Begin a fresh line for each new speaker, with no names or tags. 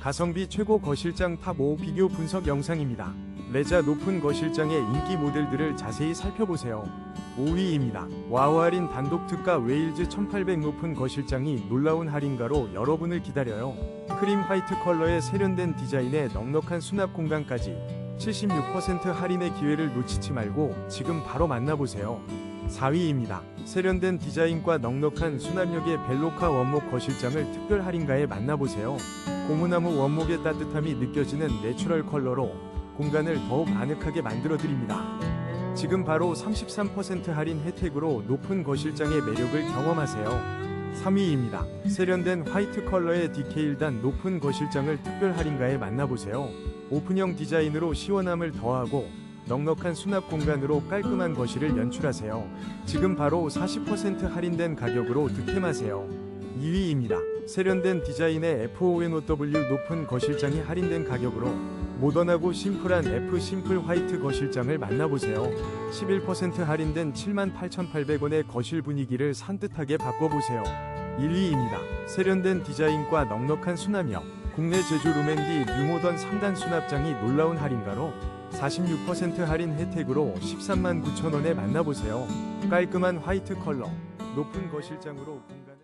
가성비 최고 거실장 탑5 비교 분석 영상입니다. 레자 높은 거실장의 인기 모델들을 자세히 살펴보세요. 5위입니다. 와우 할인 단독 특가 웨일즈 1800 높은 거실장이 놀라운 할인가로 여러분을 기다려요. 크림 화이트 컬러의 세련된 디자인에 넉넉한 수납 공간까지 76% 할인의 기회를 놓치지 말고 지금 바로 만나보세요. 4위입니다. 세련된 디자인과 넉넉한 수납력의 벨로카 원목 거실장을 특별 할인가에 만나보세요. 고무나무 원목의 따뜻함이 느껴지는 내추럴 컬러로 공간을 더욱 아늑하게 만들어 드립니다. 지금 바로 33% 할인 혜택으로 높은 거실장의 매력을 경험하세요. 3위입니다. 세련된 화이트 컬러의 디케일단 높은 거실장을 특별 할인가에 만나보세요. 오픈형 디자인으로 시원함을 더하고 넉넉한 수납 공간으로 깔끔한 거실을 연출하세요. 지금 바로 40% 할인된 가격으로 득템하세요. 2위입니다. 세련된 디자인의 F5NOW 높은 거실장이 할인된 가격으로 모던하고 심플한 F 심플 화이트 거실장을 만나보세요. 11% 할인된 78,800원의 거실 분위기를 산뜻하게 바꿔보세요. 1위입니다. 세련된 디자인과 넉넉한 수납력, 국내 제조 루멘디 뉴모던 3단 수납장이 놀라운 할인가로 46% 할인 혜택으로 13만 9천원에 만나보세요. 깔끔한 화이트 컬러, 높은 거실장으로 공간